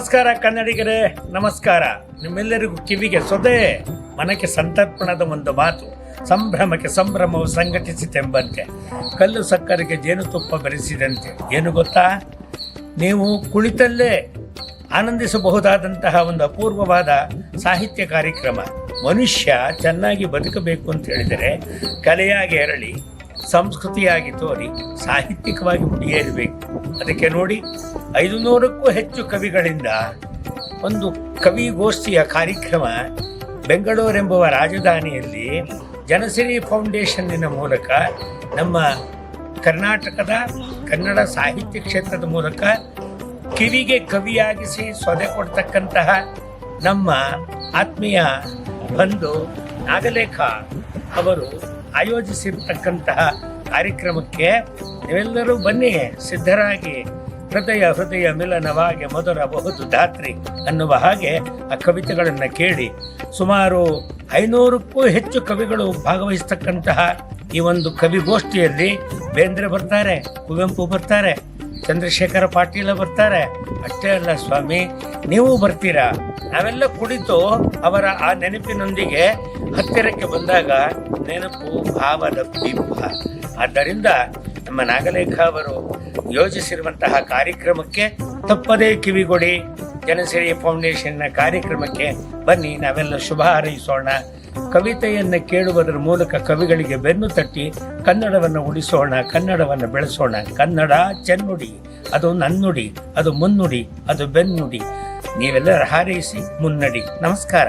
ನಮಸ್ಕಾರ ಕನ್ನಡಿಗರೇ, ನಮಸ್ಕಾರ. ನಿಮ್ಮೆಲ್ಲರಿಗೂ ಕಿವಿಗೆ ಸೊದೆ, ಮನಕ್ಕೆ ಸಂತರ್ಪಣದ ಒಂದು ಮಾತು. ಸಂಭ್ರಮಕ್ಕೆ ಸಂಭ್ರಮವು ಸಂಘಟಿಸಿತೆಂಬಂತೆ. ಕಲ್ಲು ಸಕ್ಕರೆಗೆ ಜೇನುತುಪ್ಪ ಬೆರೆಸಿದಂತೆ. ಏನು ಗೊತ್ತಾ? ನೀವು ಕುಳಿತಲ್ಲೇ ಆನಂದಿಸಬಹುದಾದಂತಹ ಒಂದು ಅಪೂರ್ವವಾದ ಸಾಹಿತ್ಯ ಕಾರ್ಯಕ್ರಮ. ಮನುಷ್ಯ ಚೆನ್ನಾಗಿ ಬದುಕಬೇಕು ಅಂತ ಹೇಳಿದರೆ ಕಲೆಯಾಗಿ ಎರಳಿ ಸಂಸ್ಕೃತಿಯಾಗಿ ತೋರಿ, ಸಾಹಿತ್ಯಿಕವಾಗಿ ಮುಡಿಯೇರಬೇಕು ಅದಕ್ಕೆ ನೋಡಿ ಐದು ನೂರಕ್ಕೂ ಹೆಚ್ಚು ಕವಿಗಳಿಂದ ಒಂದು ಕವಿಗೋಷ್ಠಿಯ ಕಾರ್ಯಕ್ರಮ ಬೆಂಗಳೂರೆಂಬುವ ರಾಜಧಾನಿಯಲ್ಲಿ ಜನಸಿರಿ ಫೌಂಡೇಶನ್ನಿನ ಮೂಲಕ ನಮ್ಮ ಕರ್ನಾಟಕದ ಕನ್ನಡ ಸಾಹಿತ್ಯ ಕ್ಷೇತ್ರದ ಮೂಲಕ ಕಿವಿಗೆ ಕವಿಯಾಗಿಸಿ ಸೊದೆ ಕೊಡ್ತಕ್ಕಂತಹ ನಮ್ಮ ಆತ್ಮೀಯ ಬಂಧು ನಾಗಲೇಖ ಅವರು ಆಯೋಜಿಸಿರ್ತಕ್ಕಂತಹ ಕಾರ್ಯಕ್ರಮಕ್ಕೆ ನೀವೆಲ್ಲರೂ ಬನ್ನಿ, ಸಿದ್ಧರಾಗಿ. ಹೃದಯ ಹೃದಯ ಮಿಲನವಾಗಿ ಮಧುರ ಬಹುದು ಧಾತ್ರಿ ಅನ್ನುವ ಹಾಗೆ ಆ ಕವಿತೆಗಳನ್ನು ಕೇಳಿ. ಸುಮಾರು ಐನೂರಕ್ಕೂ ಹೆಚ್ಚು ಕವಿಗಳು ಭಾಗವಹಿಸ್ತಕ್ಕಂತಹ ಈ ಒಂದು ಕವಿಗೋಷ್ಠಿಯಲ್ಲಿ ಬೇಂದ್ರೆ ಬರ್ತಾರೆ, ಕುವೆಂಪು ಬರ್ತಾರೆ, ಚಂದ್ರಶೇಖರ ಪಾಟೀಲ ಬರ್ತಾರೆ. ಅಷ್ಟೇ ಅಲ್ಲ ಸ್ವಾಮಿ, ನೀವು ಬರ್ತೀರಾ? ನಾವೆಲ್ಲ ಕುಳಿತು ಅವರ ಆ ನೆನಪಿನೊಂದಿಗೆ ಹತ್ತಿರಕ್ಕೆ ಬಂದಾಗ ನೆನಪು, ಭಾವದ ಬಿಂಬ. ಆದ್ದರಿಂದ ನಮ್ಮ ನಾಗಲೇಖ ಅವರು ಯೋಜಿಸಿರುವಂತಹ ಕಾರ್ಯಕ್ರಮಕ್ಕೆ ತಪ್ಪದೇ ಕಿವಿಗೊಡಿ ಜನಸಿರಿ ಫೌಂಡೇಶನ್ನ ಕಾರ್ಯಕ್ರಮಕ್ಕೆ ಬನ್ನಿ, ನಾವೆಲ್ಲ ಶುಭ ಹಾರೈಸೋಣ. ಕವಿತೆಯನ್ನು ಕೇಳುವುದರ ಮೂಲಕ ಕವಿಗಳಿಗೆ ಬೆನ್ನು ತಟ್ಟಿ ಕನ್ನಡವನ್ನು ಉಳಿಸೋಣ, ಕನ್ನಡವನ್ನು ಬೆಳೆಸೋಣ. ಕನ್ನಡ ಚೆನ್ನುಡಿ, ಅದು ನನ್ನುಡಿ, ಅದು ಮುನ್ನುಡಿ, ಅದು ಬೆನ್ನುಡಿ. ನೀವೆಲ್ಲರ ಹಾರೈಸಿ ಮುನ್ನಡಿ. ನಮಸ್ಕಾರ.